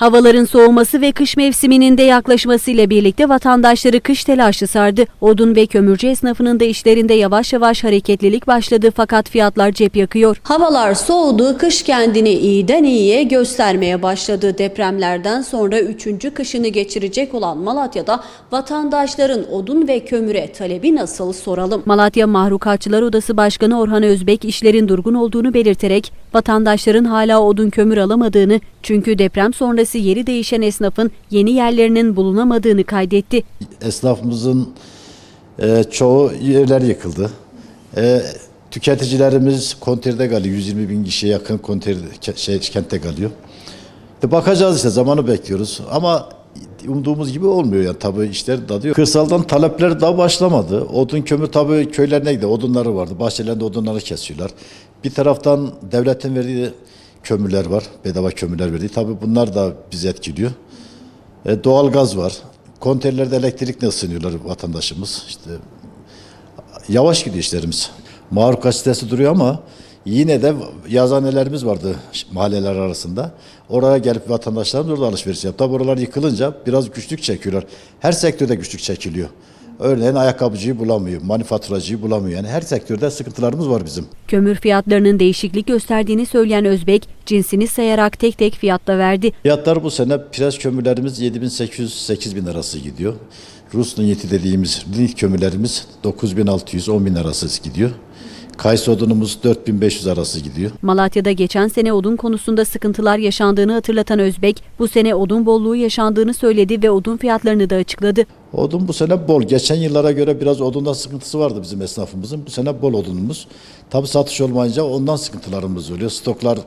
Havaların soğuması ve kış mevsiminin de yaklaşmasıyla birlikte vatandaşları kış telaşı sardı. Odun ve kömürcü esnafının da işlerinde yavaş yavaş hareketlilik başladı fakat fiyatlar cep yakıyor. Havalar soğudu, kış kendini iyiden iyiye göstermeye başladı. Depremlerden sonra üçüncü kışını geçirecek olan Malatya'da vatandaşların odun ve kömüre talebi nasıl soralım. Malatya Mahlukatçılar Odası Başkanı Orhan Özbek işlerin durgun olduğunu belirterek vatandaşların hala odun kömür alamadığını çünkü deprem sonrası yeri değişen esnafın yeni yerlerinin bulunamadığını kaydetti. esnafımızın e, çoğu yerler yıkıldı. E, tüketicilerimiz konterde kalıyor. 120 bin kişiye yakın konter şey, kentte kalıyor. İşte bakacağız işte zamanı bekliyoruz ama umduğumuz gibi olmuyor yani tabii işler dadıyor. Kırsaldan talepler daha başlamadı. Odun kömür tabii köylerine gidiyor. Odunları vardı. Bahçelerinde odunları kesiyorlar. Bir taraftan devletin verdiği kömürler var. Bedava kömürler verdiği. Tabii bunlar da bizi etkiliyor. E, doğalgaz var. Konteynerlerde elektrikle ısınıyorlar vatandaşımız. İşte yavaş gidiyor işlerimiz. Marka sitesi duruyor ama yine de yazhanelerimiz vardı mahalleler arasında. Oraya gelip vatandaşlarımız orada alışveriş yaptı. Tabi oralar yıkılınca biraz güçlük çekiyorlar. Her sektörde güçlük çekiliyor. Örneğin ayakkabıcıyı bulamıyor, manifaturacıyı bulamıyor. Yani her sektörde sıkıntılarımız var bizim. Kömür fiyatlarının değişiklik gösterdiğini söyleyen Özbek, cinsini sayarak tek tek fiyatla verdi. Fiyatlar bu sene pireç kömürlerimiz 7800-8000 arası gidiyor. Rus niyeti dediğimiz link kömürlerimiz 9600-10 bin arası gidiyor. Kayısı odunumuz 4500 arası gidiyor. Malatya'da geçen sene odun konusunda sıkıntılar yaşandığını hatırlatan Özbek, bu sene odun bolluğu yaşandığını söyledi ve odun fiyatlarını da açıkladı. Odun bu sene bol. Geçen yıllara göre biraz odunda sıkıntısı vardı bizim esnafımızın. Bu sene bol odunumuz. Tabi satış olmayınca ondan sıkıntılarımız oluyor. Stoklar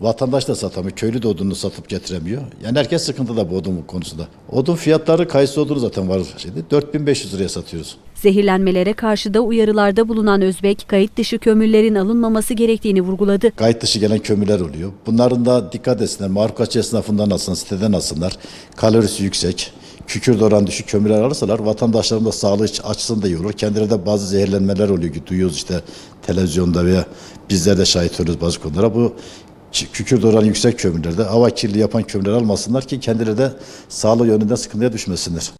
vatandaş da satamıyor. Köylü de odununu satıp getiremiyor. Yani herkes sıkıntıda bu odun konusunda. Odun fiyatları kayısı odunu zaten var. Şeyde, 4500 liraya satıyoruz. Zehirlenmelere karşı da uyarılarda bulunan Özbek, kayıt dışı kömürlerin alınmaması gerektiğini vurguladı. Kayıt dışı gelen kömürler oluyor. Bunların da dikkat etsinler. Markaçı esnafından alsın, siteden alsınlar. Kalorisi yüksek. Kükürt oranı düşük kömürler alırsalar vatandaşların da sağlığı açısından da iyi olur. Kendileri de bazı zehirlenmeler oluyor ki duyuyoruz işte televizyonda veya bizler de şahit oluyoruz bazı konulara. Bu kükürt oranı yüksek kömürlerde hava kirliliği yapan kömürler almasınlar ki kendileri de sağlığı yönünden sıkıntıya düşmesinler.